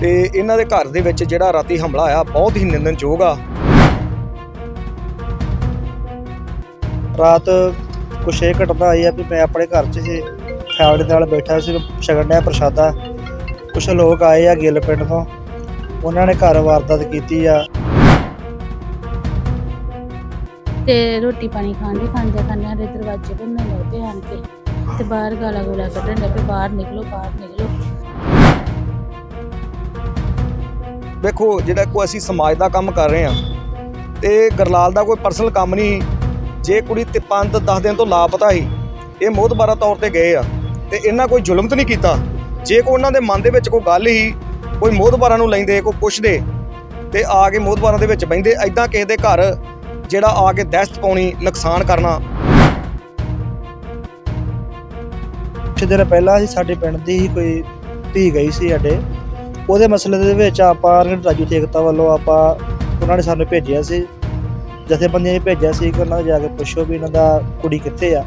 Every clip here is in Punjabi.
ਤੇ ਇਹਨਾਂ ਦੇ ਘਰ ਦੇ ਵਿੱਚ ਜਿਹੜਾ ਰਾਤੀ ਹਮਲਾ ਆਇਆ, ਬਹੁਤ ਹੀ ਨਿੰਦਣਯੋਗ ਆ। ਰਾਤ ਕੁਛ ਇਹ ਘਟਨਾ ਆਈ ਆ ਵੀ ਮੈਂ ਆਪਣੇ ਘਰ 'ਚ ਸੀ ਫੈਮਿਲੀ ਨਾਲ ਬੈਠਾ ਸੀ ਛਕਣ ਡਿਆ ਪ੍ਰਸ਼ਾਦਾ। ਕੁਛ ਲੋਕ ਆਏ ਆ ਗਿੱਲ ਪਿੰਡ ਤੋਂ। ਉਹਨਾਂ ਨੇ ਘਰ ਵਾਰਦਾਤ ਕੀਤੀ ਆ। ਤੇ ਰੋਟੀ ਪਾਣੀ ਖਾਂਦੇ ਖਾਂਦੇ ਖਾਂਦੇ ਦੇ ਦਰਵਾਜ਼ੇ ਬੰਨਣ ਲੱਗ ਪਏ ਆਣ ਕੇ ਤੇ ਬਾਹਰ ਗਾਲਾ ਗੋਲਾ ਕੱਢਣ ਲੱਗ ਪਏ, ਬਾਹਰ ਨਿਕਲੋ ਬਾਹਰ ਨਿਕਲੋ। ਵੇਖੋ, ਜਿਹੜਾ ਕੋਈ ਅਸੀਂ ਸਮਾਜ ਦਾ ਕੰਮ ਕਰ ਰਹੇ ਆ ਤੇ ਗਰਲਾਲ ਦਾ ਕੋਈ ਪਰਸਨਲ ਕੰਮ ਨਹੀਂ, ਜੇ ਕੁੜੀ ਤੇ 5 10 ਦਿਨ ਤੋਂ ਲਾਪਤਾ ਸੀ, ਇਹ ਮੋਹਤਬਾਰਾ ਤੌਰ ਤੇ ਗਏ ਆ ਤੇ ਇਹਨਾਂ ਕੋਈ ਜ਼ੁਲਮ ਤਾਂ ਨਹੀਂ ਕੀਤਾ। ਜੇ ਕੋਈ ਉਹਨਾਂ ਦੇ ਮਨ ਦੇ ਵਿੱਚ ਕੋਈ ਗੱਲ ਹੀ ਕੋਈ ਮੋਹਤਬਾਰਾ ਨੂੰ ਲੈਂਦੇ, ਕੋਈ ਪੁੱਛਦੇ ਤੇ ਆ ਕੇ ਮੋਹਤਬਾਰਾਂ ਦੇ ਵਿੱਚ ਬਹਿੰਦੇ ਐਦਾਂ ਕਿਸੇ ਦੇ ਘਰ ਜਿਹੜਾ ਆ ਕੇ ਦਹਿਸ਼ਤ ਪਾਉਣੀ, ਨੁਕਸਾਨ ਕਰਨਾ। ਕੁਛ ਦਿਨ ਪਹਿਲਾਂ ਹੀ ਸਾਡੇ ਪਿੰਡ ਦੀ ਹੀ ਕੋਈ ਧੀ ਗਈ ਸੀ ਸਾਡੇ। ਉਹਦੇ ਮਸਲੇ ਦੇ ਵਿੱਚ ਆਪਾਂ ਰਾਜੂ ਤੇਗਤਾ ਵੱਲੋਂ ਆਪਾਂ ਉਹਨਾਂ ਨੇ ਸਾਨੂੰ ਭੇਜਿਆ ਸੀ। ਜਥੇਬੰਦੀਆਂ ਨੇ ਭੇਜਿਆ ਸੀ ਕਿ ਉਹਨਾਂ ਨੂੰ ਜਾ ਕੇ ਪੁੱਛੋ ਵੀ ਇਹਨਾਂ ਦਾ ਕੁੜੀ ਕਿੱਥੇ ਆ।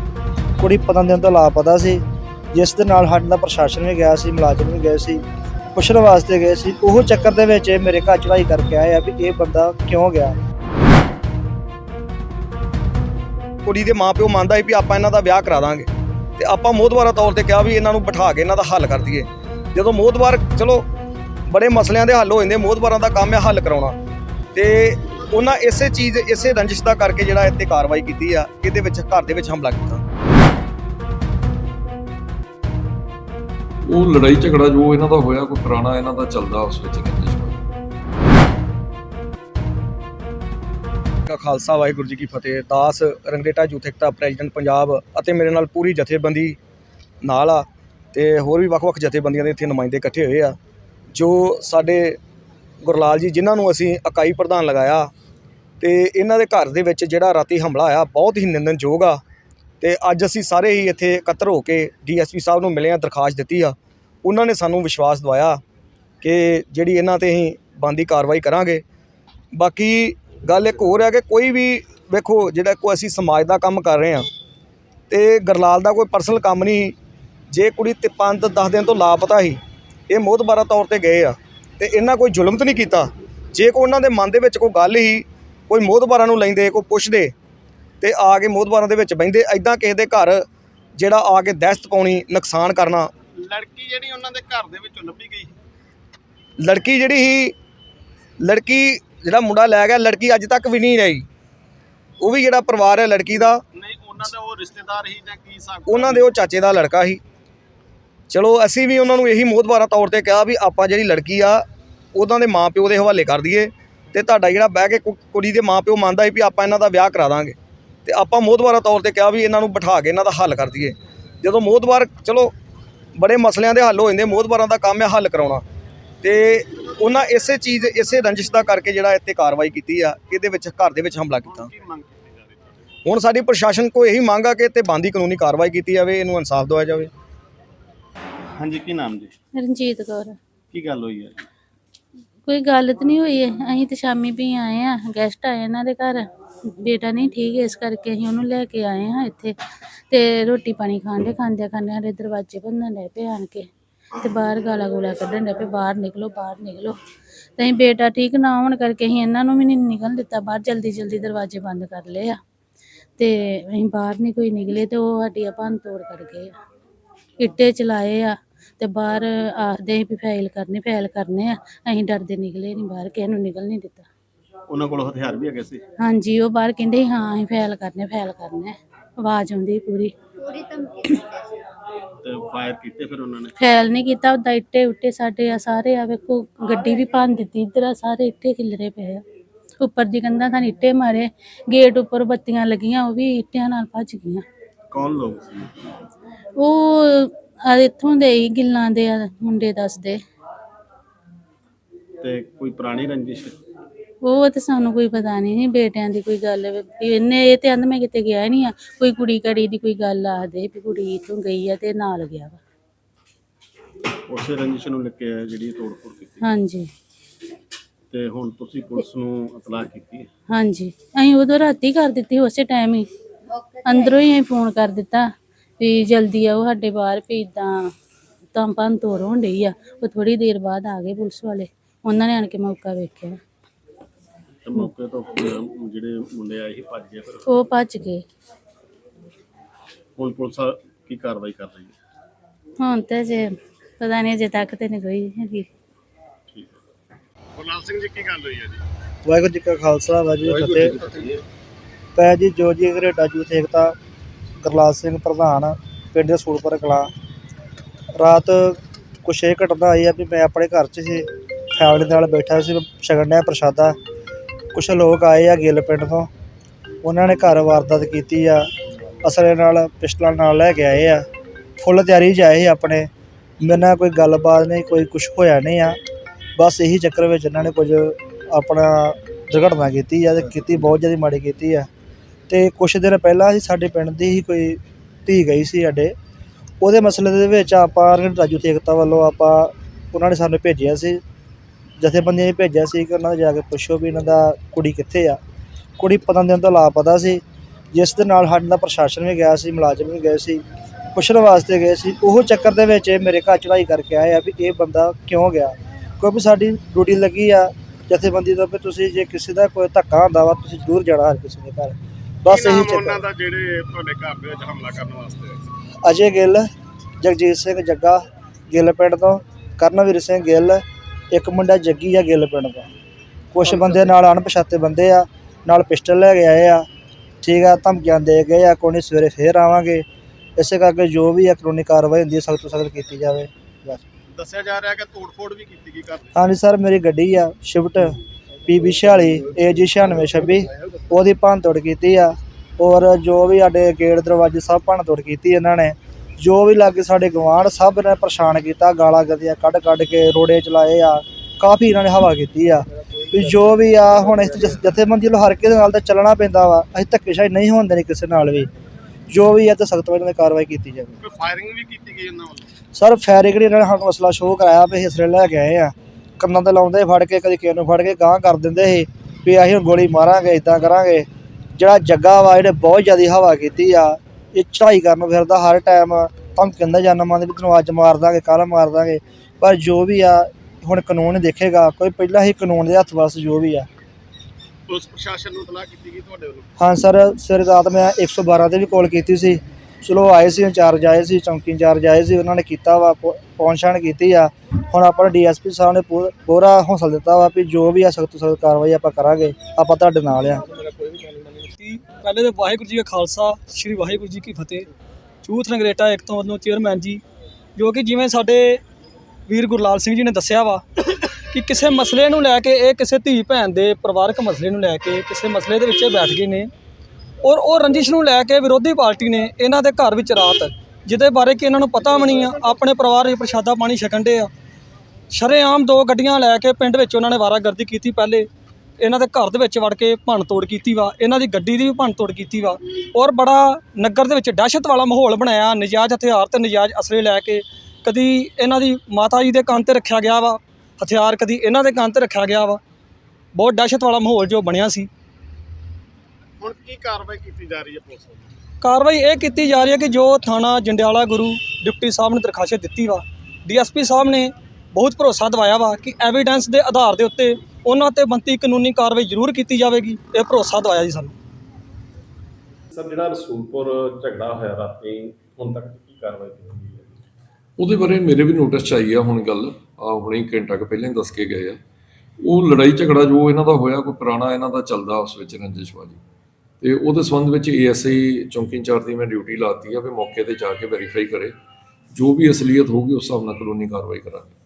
ਕੁੜੀ ਪਤਾ ਦਿਨ ਤੋਂ ਲਾਪਤਾ ਸੀ। ਜਿਸ ਦੇ ਨਾਲ ਸਾਡੇ ਦਾ ਪ੍ਰਸ਼ਾਸਨ ਵੀ ਗਿਆ ਸੀ, ਮੁਲਾਜ਼ਮ ਵੀ ਗਏ ਸੀ, ਪੁੱਛਣ ਵਾਸਤੇ ਗਏ ਸੀ। ਉਹ ਚੱਕਰ ਦੇ ਵਿੱਚ ਮੇਰੇ ਘਰ ਚੜਾਈ ਕਰਕੇ ਆਏ ਆ ਵੀ ਇਹ ਬੰਦਾ ਕਿਉਂ ਗਿਆ। ਕੁੜੀ ਦੇ ਮਾਪਿਓ ਮੰਨਦਾ ਸੀ ਵੀ ਆਪਾਂ ਇਹਨਾਂ ਦਾ ਵਿਆਹ ਕਰਾ ਦਾਂਗੇ। ਤੇ ਆਪਾਂ ਮੋਹਦਵਾਰਾ ਤੌਰ ਤੇ ਕਿਹਾ ਵੀ ਇਹਨਾਂ ਨੂੰ ਬਿਠਾ ਕੇ ਇਹਨਾਂ ਦਾ ਹੱਲ ਕਰ ਦਈਏ। ਜਦੋਂ ਮੋਹਦਵਾਰ, ਚਲੋ ਬੜੇ ਮਸਲਿਆਂ ਦੇ ਹੱਲ ਹੋ ਜਾਂਦੇ ਮੋਹਦਵਾਰਾਂ ਦਾ ਕੰਮ ਹੈ ਹੱਲ ਕਰਾਉਣਾ। ਤੇ ਉਹਨਾਂ ਇਸੇ ਚੀਜ਼ ਇਸੇ ਰੰਜਿਸ਼ ਦਾ ਕਰਕੇ ਜਿਹੜਾ ਇੱਥੇ ਕਾਰਵਾਈ ਕੀਤੀ ਆ ਇਹਦੇ ਵਿੱਚ ਘਰ ਦੇ ਵਿੱਚ ਹਮਲਾ ਕੀਤਾ। ਉਹ ਲੜਾਈ ਝਗੜਾ ਜੋ ਇਹਨਾਂ ਦਾ ਹੋਇਆ ਕੋਈ ਪੁਰਾਣਾ ਇਹਨਾਂ ਦਾ ਚੱਲਦਾ ਉਸ ਵਿੱਚ ਰੰਜਿਸ਼। ਕਾ ਖਾਲਸਾ ਵਾਹਿਗੁਰੂ ਜੀ ਕੀ ਫਤਿਹ। ਦਾਸ ਰੰਗਰੇਟਾ ਯੂਥ ਏਕਤਾ ਪ੍ਰੈਜ਼ੀਡੈਂਟ ਪੰਜਾਬ ਅਤੇ ਮੇਰੇ ਨਾਲ ਪੂਰੀ ਜਥੇਬੰਦੀ ਨਾਲ ਆ। ਤੇ ਹੋਰ ਵੀ ਵੱਖ-ਵੱਖ ਜਥੇਬੰਦੀਆਂ ਦੇ ਇੱਥੇ ਨੁਮਾਇੰਦੇ ਇਕੱਠੇ ਹੋਏ ਆ। ਜੋ ਸਾਡੇ ਗੁਰਲਾਲ ਜੀ, ਜਿਨ੍ਹਾਂ ਨੂੰ ਅਸੀਂ ਇਕਾਈ ਪ੍ਰਧਾਨ ਲਗਾਇਆ ਅਤੇ ਇਹਨਾਂ ਦੇ ਘਰ ਦੇ ਵਿੱਚ ਜਿਹੜਾ ਰਾਤੀ ਹਮਲਾ ਆਇਆ ਬਹੁਤ ਹੀ ਨਿੰਦਣਯੋਗ ਆ ਅਤੇ ਅੱਜ ਅਸੀਂ ਸਾਰੇ ਹੀ ਇੱਥੇ ਇਕੱਤਰ ਹੋ ਕੇ ਡੀ ਐੱਸ ਪੀ ਸਾਹਿਬ ਨੂੰ ਮਿਲੇ ਆ, ਦਰਖਾਸਤ ਦਿੱਤੀ ਆ। ਉਹਨਾਂ ਨੇ ਸਾਨੂੰ ਵਿਸ਼ਵਾਸ ਦਵਾਇਆ ਕਿ ਜਿਹੜੀ ਇਹਨਾਂ ਤੇ ਅਸੀਂ ਬਣਦੀ ਕਾਰਵਾਈ ਕਰਾਂਗੇ। ਬਾਕੀ ਗੱਲ ਇੱਕ ਹੋਰ ਹੈ ਕਿ ਕੋਈ ਵੀ ਵੇਖੋ, ਜਿਹੜਾ ਕੋਈ ਅਸੀਂ ਸਮਾਜ ਦਾ ਕੰਮ ਕਰ ਰਹੇ ਹਾਂ ਤੇ ਗਰਲਾਲ ਦਾ ਕੋਈ ਪਰਸਨਲ ਕੰਮ ਨਹੀਂ। ਜੇ ਕੁੜੀ ਤੇ 5 10 ਦਿਨ ਤੋਂ ਲਾਪਤਾ ਸੀ ਇਹ ਮੋਹਤਬਾਰਾ ਤੌਰ ਤੇ ਗਏ ਆ ਤੇ ਇਹਨਾਂ ਕੋਈ ਜ਼ੁਲਮ ਤਾਂ ਨਹੀਂ ਕੀਤਾ? ਜੇ ਕੋਈ ਉਹਨਾਂ ਦੇ ਮਨ ਦੇ ਵਿੱਚ ਕੋਈ ਗੱਲ ਹੀ ਕੋਈ ਮੋਹਤਬਾਰਾਂ ਨੂੰ ਲੈਂਦੇ ਕੋਈ ਪੁੱਛਦੇ ਤੇ ਆ ਕੇ ਮੋਹਤਬਾਰਾਂ ਦੇ ਵਿੱਚ ਬਹਿੰਦੇ ਐਦਾਂ ਕਿਸੇ ਦੇ ਘਰ ਜਿਹੜਾ ਆ ਕੇ ਦਹਿਸ਼ਤ ਪਾਉਣੀ ਨੁਕਸਾਨ ਕਰਨਾ। ਲੜਕੀ ਜਿਹੜੀ ਉਹਨਾਂ ਦੇ ਘਰ ਦੇ ਵਿੱਚੋਂ ਲੱਭੀ ਗਈ। ਲੜਕੀ ਜਿਹੜੀ ਸੀ ਲੜਕੀ ਜਿਹੜਾ ਮੁੰਡਾ ਲੈ ਗਿਆ ਲੜਕੀ ਅੱਜ ਤੱਕ ਵੀ ਨਹੀਂ ਰਹੀ। ਉਹ ਵੀ ਜਿਹੜਾ ਪਰਿਵਾਰ ਹੈ ਲੜਕੀ ਦਾ ਨਹੀਂ ਉਹਨਾਂ ਦਾ ਉਹ ਰਿਸ਼ਤੇਦਾਰ ਹੀ ਜਾਂ ਕੀ ਹਿਸਾਬ ਉਹਨਾਂ ਦੇ ਉਹ ਚਾਚੇ ਦਾ ਲੜਕਾ ਸੀ। ਚਲੋ ਅਸੀਂ ਵੀ ਉਹਨਾਂ ਨੂੰ ਇਹੀ ਮੋਹਤਬਾਰਾ ਤੌਰ ਤੇ ਕਿਹਾ ਵੀ ਆਪਾਂ ਜਿਹੜੀ ਲੜਕੀ ਆ ਉਹਨਾਂ ਦੇ ਮਾਪਿਓ ਦੇ ਹਵਾਲੇ ਕਰ ਦਈਏ ਤੇ ਤੁਹਾਡਾ ਜਿਹੜਾ ਬਹਿ ਕੇ ਕੁ- ਕੁੜੀ ਦੇ ਮਾਪਿਓ ਮੰਨਦਾ ਸੀ ਵੀ ਆਪਾਂ ਇਹਨਾਂ ਦਾ ਵਿਆਹ ਕਰਾ ਦਾਂਗੇ। ਤੇ ਆਪਾਂ ਮੋਹਤਬਾਰਾ ਤੌਰ ਤੇ ਕਿਹਾ ਵੀ ਇਹਨਾਂ ਨੂੰ ਬਿਠਾ ਕੇ ਇਹਨਾਂ ਦਾ ਹੱਲ ਕਰ ਦਈਏ। ਜਦੋਂ ਮੋਹਤਬਾਰ ਚਲੋ ਬੜੇ ਮਸਲਿਆਂ ਦੇ ਹੱਲ ਹੋ ਜਾਂਦੇ ਮੋਹਤਬਾਰਾਂ ਦਾ ਕੰਮ ਹੈ ਹੱਲ ਕਰਾਉਣਾ। ਤੇ ਉਹਨਾਂ ਇਸੇ ਚੀਜ਼ ਇਸੇ ਰੰਜਿਸ਼ ਦਾ ਕਰਕੇ ਜਿਹੜਾ ਇੱਥੇ ਕਾਰਵਾਈ ਕੀਤੀ ਆ ਇਹਦੇ ਵਿੱਚ ਘਰ ਦੇ ਵਿੱਚ ਹਮਲਾ ਕੀਤਾ। ਹੁਣ ਸਾਡੀ ਪ੍ਰਸ਼ਾਸਨ ਕੋ ਇਹੀ ਮੰਗ ਆ ਕਿ ਇੱਥੇ ਬੰਦੀ ਕਾਨੂੰਨੀ ਕਾਰਵਾਈ ਕੀਤੀ ਜਾਵੇ ਇਹਨੂੰ ਇਨਸਾਫ ਦਿਵਾਇਆ ਜਾਵੇ। ਹਾਂਜੀ ਕੀ ਨਾਮ ਜੀ? ਰਣਜੀਤ ਕੌਰ। ਕੀ ਗੱਲ ਹੋਈ ਹੈ ਕੋਈ ਗੱਲ ਤਾਂ ਨਹੀਂ ਹੋਈ ਹੈ। ਅਸੀਂ ਤੇ ਸ਼ਾਮੀ ਵੀ ਆਏ ਆ ਗੈਸਟ ਆਏ ਇਹਨਾਂ ਦੇ ਘਰ। ਬੇਟਾ ਨਹੀਂ ਠੀਕ ਇਸ ਕਰਕੇ ਅਸੀਂ ਉਹਨੂੰ ਲੈ ਕੇ ਆਏ ਹਾਂ ਇੱਥੇ। ਤੇ ਰੋਟੀ ਪਾਣੀ ਖਾਂਦੇ ਖਾਂਦੇ ਖਾਂਦੇ ਦੇ ਦਰਵਾਜ਼ੇ ਬੰਨਣ ਲੱਗ ਪਏ ਆਣ ਕੇ। ਤੇ ਬਾਹਰ ਗਾਲਾ ਗੋਲਾ ਕੱਢਣ ਲੱਗ ਪਏ ਬਾਹਰ ਨਿਕਲੋ ਬਾਹਰ ਨਿਕਲੋ। ਤੇ ਅਸੀਂ ਬੇਟਾ ਠੀਕ ਨਾ ਹੋਣ ਕਰਕੇ ਅਸੀਂ ਇਹਨਾਂ ਨੂੰ ਵੀ ਨਹੀਂ ਨਿਕਲਣ ਦਿੱਤਾ ਬਾਹਰ ਜਲਦੀ ਜਲਦੀ ਦਰਵਾਜ਼ੇ ਬੰਦ ਕਰ ਲਏ ਆ। ਤੇ ਅਸੀਂ ਬਾਹਰ ਨਹੀਂ ਕੋਈ ਨਿਕਲੇ ਤੇ ਉਹ ਸਾਡੀ ਆ ਭੰਨ ਤੋੜ ਕਰ ਗਏ ਆ ਇੱਟੇ ਚਲਾਏ ਆ। ਤੇ ਬਾਹਰ ਆਖਦੇ ਸੀ ਵੀ ਫਾਈਲ ਕਰਨੇ ਫਾਈਲ ਕਰਨੇ ਆ। ਅਸੀਂ ਡਰਦੇ ਨਿਕਲੇ ਨਹੀਂ ਬਾਹਰ ਕਿਸੇ ਨੂੰ ਨਿਕਲ ਨਹੀਂ ਦਿੱਤਾ। ਉਹਨਾਂ ਕੋਲ ਹਥਿਆਰ ਵੀ ਹੈਗੇ ਸੀ? ਹਾਂਜੀ ਉਹ ਬਾਹਰ ਕਹਿੰਦੇ ਸੀ, ਹਾਂ ਅਸੀਂ ਫਾਈਲ ਕਰਨੇ ਫਾਈਲ ਕਰਨੇ ਆਵਾਜ਼ ਆਉਂਦੀ ਪੂਰੀ। ਤੇ ਫਾਇਰ ਕੀਤੇ ਫਿਰ ਉਹਨਾਂ ਨੇ? ਫਾਈਲ ਨਹੀਂ ਕੀਤਾ ਉਦਾਂ ਇੱਟੇ ਉੱਟੇ ਸਾਡੇ ਆ ਸਾਰੇ ਆ ਵੇਖੋ ਗੱਡੀ ਵੀ ਭੰਨ ਦਿੱਤੀ ਇੱਧਰ ਆ ਸਾਰੇ ਇੱਟੇ ਖਿਲਰੇ ਪਏ ਆ। ਉੱਪਰ ਦੀ ਕੰਧਾਂ ਤਾਂ ਇੱਟੇ ਮਾਰੇ ਗੇਟ ਉੱਪਰ ਬੱਤੀਆਂ ਲੱਗੀਆਂ ਉਹ ਵੀ ਇੱਟਿਆਂ ਨਾਲ ਭੱਜ ਗਈਆਂ। ਕੌਣ ਲੋਕ ਸੀ? ਉਹ ਆ ਇੱਥੋਂ ਦੇ ਹੀ ਗਿੱਲਾਂ ਦੇ ਆ ਮੁੰਡੇ ਦੱਸਦੇ। ਤੇ ਕੋਈ ਪੁਰਾਣੀ ਰੰਜਿਸ਼? ਉਹ ਤੇ ਸਾਨੂੰ ਕੋਈ ਪਤਾ ਨਹੀਂ ਬੇਟਿਆਂ ਦੀ ਕੋਈ ਗੱਲ ਵੀ ਇਹਨੇ ਇਹ ਤੇ ਆਂਦਾ ਮੈਂ ਕਿਤੇ ਗਿਆ ਨਹੀਂ ਆ ਕੋਈ ਕੁੜੀ ਕੜੀ ਦੀ ਕੋਈ ਗੱਲ ਆਖਦੇ ਵੀ ਕੁੜੀ ਇੱਥੋਂ ਗਈ ਆ ਤੇ ਨਾਲ ਗਿਆ ਵਾ। ਉਸੇ ਰੰਜਿਸ਼ ਨੂੰ ਲੈ ਕੇ ਜਿਹੜੀ ਤੋੜਫੋੜ ਕੀਤੀ। ਹਾਂਜੀ। ਤੇ ਹੁਣ ਤੁਸੀਂ ਪੁਲਿਸ ਨੂੰ ਇਤਲਾਹ ਕੀਤੀ ਹੈ? ਹਾਂਜੀ। ਅਸੀਂ ਉਦੋਂ ਰਾਤੀ ਕਰ ਦਿੱਤੀ ਉਸੇ ਟਾਈਮ ਹੀ। ਅੰਦਰੋਂ ਹੀ ਅਸੀਂ ਫੋਨ ਕਰ ਦਿੱਤਾ। ਵੀ ਜਲਦੀ ਆਓ ਸਾਡੇ ਬਾਹਰ ਵੀ ਇਦਾਂ ਤਾਂ ਭੰਨ ਤੋੜ ਹੋਣ ਡਈ ਆ। ਉਹ ਥੋੜੀ ਦੇਰ ਬਾਅਦ ਆ ਗਏ ਪੁਲਿਸ ਵਾਲੇ। ਉਹਨਾਂ ਨੇ ਆਣ ਕੇ ਮੌਕਾ ਵੇਖਿਆ। ਤੇ ਮੌਕੇ ਤੋਂ ਅਹ, ਜਿਹੜੇ ਮੁੰਡੇ ਆਏ ਸੀ ਭੱਜ ਗਏ ਫਿਰ? ਉਹ ਭੱਜ ਗਏ। ਪੁਲਿਸ ਪੁਲਿਸ ਕੀ ਕਾਰਵਾਈ ਕਰ ਰਹੀ ਹੈ? ਹੁਣ ਤੇ ਜੇ ਪਤਾ ਨਹੀਂ ਅਜੇ ਤੱਕ ਤੇ ਨਹੀਂ ਕੋਈ ਹੈਗੀ। ਠੀਕ ਹੈ। ਗੁਰਲਾਲ ਸਿੰਘ ਜੀ ਕੀ ਗੱਲ ਹੋਈ ਹੈ ਜੀ? ਵਾਹਿਗੁਰੂ ਜੀ ਕਾ ਖਾਲਸਾ ਵਾਹਿਗੁਰੂ ਜੀ ਕੀ ਫਤਿਹ। ਪੈ ਜੀ ਜੋ ਜੀ ਘਰੇਟਾ ਯੂਥ ਏਕਤਾ ਗੁਰਲਾਲ ਸਿੰਘ ਪ੍ਰਧਾਨ, ਪਿੰਡ ਸੂਲਪੁਰ ਕਲਾਂ। ਰਾਤ ਕੁਛ ਇਹ ਘਟਨਾ ਆਈ ਆ ਵੀ ਮੈਂ ਆਪਣੇ ਘਰ 'ਚ ਸੀ ਫੈਮਿਲੀ ਨਾਲ ਬੈਠਾ ਸੀ ਛਕਣ ਡਿਆ ਪ੍ਰਸ਼ਾਦਾ। ਕੁਛ ਲੋਕ ਆਏ ਆ ਗਿੱਲ ਪਿੰਡ ਤੋਂ। ਉਹਨਾਂ ਨੇ ਘਰ ਵਾਰਦਾਤ ਕੀਤੀ ਆ। ਅਸਲੇ ਨਾਲ ਪਿਸਟਲਾਂ ਨਾਲ ਲੈ ਕੇ ਆਏ ਆ। ਫੁੱਲ ਤਿਆਰੀ 'ਚ ਆਏ ਸੀ ਆਪਣੇ। ਮੇਰੇ ਨਾਲ ਕੋਈ ਗੱਲਬਾਤ ਨਹੀਂ, ਕੋਈ ਕੁਛ ਹੋਇਆ ਨਹੀਂ ਆ। ਬਸ ਇਹੀ ਚੱਕਰ ਵਿੱਚ ਇਹਨਾਂ ਨੇ ਕੁਝ ਆਪਣਾ ਦੁਰਘਟਨਾ ਕੀਤੀ ਆ ਤੇ ਕੀਤੀ, ਬਹੁਤ ਜ਼ਿਆਦਾ ਮਾੜੀ ਕੀਤੀ ਆ। ਅਤੇ ਕੁਛ ਦਿਨ ਪਹਿਲਾਂ ਹੀ ਸਾਡੇ ਪਿੰਡ ਦੀ ਹੀ ਕੋਈ ਧੀ ਗਈ ਸੀ ਸਾਡੇ, ਉਹਦੇ ਮਸਲੇ ਦੇ ਵਿੱਚ ਆਪਾਂ ਰਣਜੀਤ ਰਾਜੂ ਤੇ ਏਕਤਾ ਵੱਲੋਂ ਆਪਾਂ ਉਹਨਾਂ ਨੇ ਸਾਨੂੰ ਭੇਜਿਆ ਸੀ, ਜਥੇਬੰਦੀਆਂ ਨੇ ਭੇਜਿਆ ਸੀ ਕਿ ਉਹਨਾਂ ਨੂੰ ਜਾ ਕੇ ਪੁੱਛੋ ਵੀ ਇਹਨਾਂ ਦਾ ਕੁੜੀ ਕਿੱਥੇ ਆ। ਕੁੜੀ ਪੰਦਰਾਂ ਦਿਨ ਤੋਂ ਲਾਪਤਾ ਸੀ, ਜਿਸ ਦੇ ਨਾਲ ਸਾਡੇ ਨਾਲ ਪ੍ਰਸ਼ਾਸਨ ਵੀ ਗਿਆ ਸੀ, ਮੁਲਾਜ਼ਮ ਵੀ ਗਏ ਸੀ, ਪੁੱਛਣ ਵਾਸਤੇ ਗਏ ਸੀ। ਉਹ ਚੱਕਰ ਦੇ ਵਿੱਚ ਇਹ ਮੇਰੇ ਘਰ ਚੜਾਈ ਕਰਕੇ ਆਏ ਆ ਵੀ ਇਹ ਬੰਦਾ ਕਿਉਂ ਗਿਆ? ਕਿਉਂਕਿ ਸਾਡੀ ਡਿਊਟੀ ਲੱਗੀ ਆ ਜਥੇਬੰਦੀ ਤੋਂ ਵੀ ਤੁਸੀਂ ਜੇ ਕਿਸੇ ਦਾ ਕੋਈ ਧੱਕਾ ਹੁੰਦਾ ਵਾ, ਤੁਸੀਂ ਜ਼ਰੂਰ ਜਾਣਾ ਹਰ ਕਿਸੇ ਦੇ ਘਰ। ਬਸ ਇਹੀ ਚੱਕਰ। ਦਾ ਜਿਹੜੇ ਤੁਹਾਡੇ ਘਰ ਦੇ ਵਿੱਚ ਹਮਲਾ ਕਰਨ ਵਾਸਤੇ ਆਏ ਸੀ? ਅਜੇ ਗਿੱਲ ਜਗਜੀਤ ਸਿੰਘ ਜੱਗਾ ਗਿੱਲ ਪਿੰਡ ਤੋਂ ਕਰਨਵੀਰ ਸਿੰਘ ਗਿੱਲ ਇੱਕ ਮੁੰਡਾ ਜੱਗੀ ਆ ਗਿੱਲ ਪਿੰਡ ਤੋਂ। ਕੁਛ ਬੰਦੇ ਨਾਲ ਅਣਪਛਾਤੇ ਬੰਦੇ ਆ ਨਾਲ ਪਿਸਟਲ ਲੈ ਕੇ ਆਏ ਆ। ਠੀਕ ਆ ਧਮਕੀਆਂ ਦੇ ਗਏ ਆ ਕੋਈ ਨਹੀਂ ਸਵੇਰੇ ਫੇਰ ਆਵਾਂਗੇ। ਇਸੇ ਕਰਕੇ ਜੋ ਵੀ ਆ ਕਾਨੂੰਨੀ ਕਾਰਵਾਈ ਹੁੰਦੀ ਹੈ ਸਖਤ ਤੋਂ ਸਖਤ ਕੀਤੀ ਜਾਵੇ ਬਸ। ਦੱਸਿਆ ਜਾ ਰਿਹਾ ਕਿ ਤੋੜਫੋੜ ਵੀ ਕੀਤੀ ਗਈ ਘਰ ਦੀ। ਹਾਂਜੀ ਸਰ ਮੇਰੀ ਗੱਡੀ ਆ ਸ਼ਿਫਟ। ਪੀਬੀ 46 ਏਜੀ 9626 ਉਹਦੀ ਭੰਨ ਤੋੜ ਕੀਤੀ ਆ। ਔਰ ਜੋ ਵੀ ਸਾਡੇ ਗੇਟ ਦਰਵਾਜ਼ੇ ਸਭ ਭੰਨ ਤੋੜ ਕੀਤੀ ਇਹਨਾਂ ਨੇ। ਜੋ ਵੀ ਲਾਗੇ ਸਾਡੇ ਗਵਾਂਢ ਸਭ ਨੇ ਪਰੇਸ਼ਾਨ ਕੀਤਾ ਗਾਲਾਂ ਗੱਦੀਆਂ ਕੱਢ ਕੱਢ ਕੇ ਰੋੜੇ ਚਲਾਏ ਆ। ਕਾਫੀ ਇਹਨਾਂ ਨੇ ਹਵਾ ਕੀਤੀ ਆ। ਵੀ ਜੋ ਵੀ ਆ ਹੁਣ ਇਸ ਜਥ- ਜਥੇਬੰਦੀ ਵੱਲੋਂ ਹਰ ਕਿਸੇ ਨਾਲ ਤਾਂ ਚੱਲਣਾ ਪੈਂਦਾ ਵਾ। ਅਸੀਂ ਧੱਕੇਸ਼ਾਹੀ ਨਹੀਂ ਹੋਣ ਦੇਣੀ ਕਿਸੇ ਨਾਲ ਵੀ। ਜੋ ਵੀ ਆ ਤੇ ਸਖਤ ਵਜੋਂ ਕਾਰਵਾਈ ਕੀਤੀ ਜਾਵੇ। ਫਾਇਰਿੰਗ ਵੀ ਕੀਤੀ ਗਈ ਉਹਨਾਂ ਵੱਲੋਂ? ਸਰ ਫੈਰਿੰਗ ਨੇ ਇਹਨਾਂ ਨੇ ਸਾਨੂੰ ਮਸਲਾ ਸ਼ੋਅ ਕਰਾਇਆ ਵੀ ਹਿਸਰੇ ਲੈ ਕੇ ਆਏ ਆ। ਕੰਨਾਂ ਤੇ ਲਾਉਂਦੇ ਫੜ ਕੇ ਕਦੀ ਕਿਸੇ ਨੂੰ ਫੜ ਕੇ ਗਾਂਹ ਕਰ ਦਿੰਦੇ ਸੀ ਵੀ ਅਸੀਂ ਹੁਣ ਗੋਲੀ ਮਾਰਾਂਗੇ ਇਦਾਂ ਕਰਾਂਗੇ। ਜਿਹੜਾ ਜੱਗਾ ਵਾ ਇਹਨੇ ਬਹੁਤ ਜ਼ਿਆਦਾ ਹਵਾ ਕੀਤੀ ਆ। ਇਹ ਚੜਾਈ ਕਰਨ ਫਿਰਦਾ ਹਰ ਟਾਈਮ ਧਮਕੀ ਕਹਿੰਦਾ ਜਾਨਾ ਮੰਨ ਵੀ ਤੈਨੂੰ ਅੱਜ ਮਾਰ ਦਾਂਗੇ ਕੱਲ ਮਾਰ ਦਾਂਗੇ। ਪਰ ਜੋ ਵੀ ਆ ਹੁਣ ਕਾਨੂੰਨ ਦੇਖੇਗਾ। ਕੋਈ ਪਹਿਲਾਂ ਹੀ ਕਾਨੂੰਨ ਦੇ ਹੱਥ ਵਸ ਜੋ ਵੀ ਆ। ਪੁਲਿਸ ਪ੍ਰਸ਼ਾਸਨ ਨੂੰ ਇਤਲਾਹ ਕੀਤੀ ਗਈ ਤੁਹਾਡੇ ਵੱਲੋਂ? ਹਾਂ ਸਰ ਸਵੇਰੇ ਰਾਤ ਮੈਂ 112 ਤੇ ਵੀ ਕਾਲ ਕੀਤੀ ਸੀ। ਚਲੋ ਆਏ ਸੀ, ਇੰਚਾਰਜ ਆਏ ਸੀ, ਚੌਂਕੀ ਇੰਚਾਰਜ ਆਏ ਸੀ, ਉਹਨਾਂ ਨੇ ਕੀਤਾ ਵਾ ਪਹੁੰਚਾਣ ਕੀਤੀ ਆ। ਹੁਣ ਆਪਾਂ ਡੀਐਸਪੀ ਸਾਹਿਬ ਨੇ ਪੂ- ਪੂਰਾ ਹੌਸਲਾ ਦਿੱਤਾ ਵਾ ਵੀ ਜੋ ਵੀ ਆ ਸਖਤ ਤੋਂ ਸਖਤ ਕਾਰਵਾਈ ਆਪਾਂ ਕਰਾਂਗੇ, ਆਪਾਂ ਤੁਹਾਡੇ ਨਾਲ ਆ। ਪਹਿਲੇ ਤਾਂ ਵਾਹਿਗੁਰੂ ਜੀ ਕਾ ਖਾਲਸਾ, ਸ੍ਰੀ ਵਾਹਿਗੁਰੂ ਜੀ ਕੀ ਫਤਿਹ। ਚੂਥ ਨਗਰੇਟਾ ਇੱਕ ਤੋਂ ਵੱਲੋਂ ਚੇਅਰਮੈਨ ਜੀ, ਜੋ ਕਿ ਜਿਵੇਂ ਸਾਡੇ ਵੀਰ ਗੁਰਲਾਲ ਸਿੰਘ ਜੀ ਨੇ ਦੱਸਿਆ ਵਾ, ਕਿ ਕਿਸੇ ਮਸਲੇ ਨੂੰ ਲੈ ਕੇ ਇਹ ਕਿਸੇ ਧੀ ਭੈਣ ਦੇ ਪਰਿਵਾਰਕ ਮਸਲੇ ਨੂੰ ਲੈ ਕੇ, ਕਿਸੇ ਮਸਲੇ ਦੇ ਵਿੱਚ ਇਹ ਬੈਠ ਗਏ ਨੇ। ਔਰ ਉਹ ਰੰਜਿਸ਼ ਨੂੰ ਲੈ ਕੇ ਵਿਰੋਧੀ ਪਾਰਟੀ ਨੇ ਇਹਨਾਂ ਦੇ ਘਰ ਵਿੱਚ ਰਾਤ, ਜਿਹਦੇ ਬਾਰੇ ਕਿ ਇਹਨਾਂ ਨੂੰ ਪਤਾ ਵੀ ਨਹੀਂ ਆ, ਆਪਣੇ ਪਰਿਵਾਰ ਵਿੱਚ ਪ੍ਰਸ਼ਾਦਾ ਪਾਣੀ ਛਕਣ ਦੇ ਆ। ਸ਼ਰੇਆਮ ਦੋ ਗੱਡੀਆਂ ਲੈ ਕੇ ਪਿੰਡ ਵਿੱਚ ਉਹਨਾਂ ਨੇ ਵਾਰਾਗਰਦੀ ਕੀਤੀ ਪਹਿਲੇ। ਇਹਨਾਂ ਦੇ ਘਰ ਦੇ ਵਿੱਚ ਵੜ ਕੇ ਭੰਨ ਤੋੜ ਕੀਤੀ ਵਾ, ਇਹਨਾਂ ਦੀ ਗੱਡੀ ਦੀ ਵੀ ਭੰਨ ਤੋੜ ਕੀਤੀ ਵਾ। ਔਰ ਬੜਾ ਨਗਰ ਦੇ ਵਿੱਚ ਦਹਿਸ਼ਤ ਵਾਲਾ ਮਾਹੌਲ ਬਣਾਇਆ, ਨਜਾਇਜ਼ ਹਥਿਆਰ ਤੇ ਨਜਾਇਜ਼ ਅਸਲੇ ਲੈ ਕੇ। ਕਦੀ ਇਹਨਾਂ ਦੀ ਮਾਤਾ ਜੀ ਦੇ ਕੰਨ ਤੇ ਰੱਖਿਆ ਗਿਆ ਵਾ, ਹਥਿਆਰ ਕਦੀ ਇਹਨਾਂ ਦੇ ਕੰਨ ਤੇ ਰੱਖਿਆ ਗਿਆ ਵਾ। ਬਹੁਤ ਦਹਿਸ਼ਤ ਵਾਲਾ ਮਾਹੌਲ ਜੋ ਬਣਿਆ ਸੀ। ਹੁਣ ਕੀ ਕਾਰਵਾਈ ਕੀਤੀ ਜਾ ਰਹੀ ਹੈ ਪੁਲਿਸ ਵੱਲੋਂ? ਕਾਰਵਾਈ ਇਹ ਕੀਤੀ ਜਾ ਰਹੀ ਹੈ ਕਿ ਜੋ ਥਾਣਾ ਜੰਡਿਆਲਾ ਗੁਰੂ ਡਿਪਟੀ ਸਾਹਿਬ ਨੇ ਦਰਖਾਸਤ ਦਿੱਤੀ ਵਾ ਡੀਐਸਪੀ ਸਾਹਿਬ ਨੇ ਬਹੁਤ ਭਰੋਸਾ ਦਿਵਾਇਆ ਵਾ ਕਿ ਐਵੀਡੈਂਸ ਦੇ ਆਧਾਰ ਦੇ ਉੱਤੇ ਉਹਨਾਂ ਤੇ ਬੰਤੀ ਕਾਨੂੰਨੀ ਕਾਰਵਾਈ ਜ਼ਰੂਰ ਕੀਤੀ ਜਾਵੇਗੀ ਇਹ ਭਰੋਸਾ ਦਵਾਇਆ ਜੀ ਸਾਨੂੰ। ਸਰ ਜਿਹੜਾ ਰਸੂਲਪੁਰ ਝਗੜਾ ਹੋਇਆ ਰਾਤੀ ਹੁਣ ਤੱਕ ਕੀ ਕਾਰਵਾਈ ਕੀਤੀ ਗਈ ਹੈ? ਉਹਦੇ ਬਾਰੇ ਮੇਰੇ ਵੀ ਨੋਟਿਸ 'ਚ ਆਈ ਆ ਹੁਣ ਗੱਲ ਆ ਹੁਣੇ ਹੀ ਘੰਟਾ ਕੁ ਪਹਿਲਾਂ ਹੀ ਦੱਸ ਕੇ ਗਏ ਆ। ਉਹ ਲੜਾਈ ਝਗੜਾ ਜੋ ਇਹਨਾਂ ਦਾ ਹੋਇਆ ਕੋਈ ਪੁਰਾਣਾ ਇਹਨਾਂ ਦਾ ਚੱਲਦਾ ਉਸ ਵਿੱਚ ਰੰਜਿਸ਼ਬਾਜੀ ਤੇ ਉਹਦੇ ਸੰਬੰਧ ਵਿੱਚ ਏਐਸਆਈ ਚੌਂਕੀ ਇੰਚਾਰਜ ਦੀ ਮੈਂ ਡਿਊਟੀ ਲਾਤੀ ਆ ਵੀ ਮੌਕੇ ਤੇ ਜਾ ਕੇ ਵੈਰੀਫਾਈ ਕਰੇ। ਜੋ ਵੀ ਅਸਲੀਅਤ ਹੋਊਗੀ ਉਸ ਹਿਸਾਬ ਨਾਲ ਕਾਨੂੰਨੀ ਕਾਰਵਾਈ ਕਰਾਂਗੇ।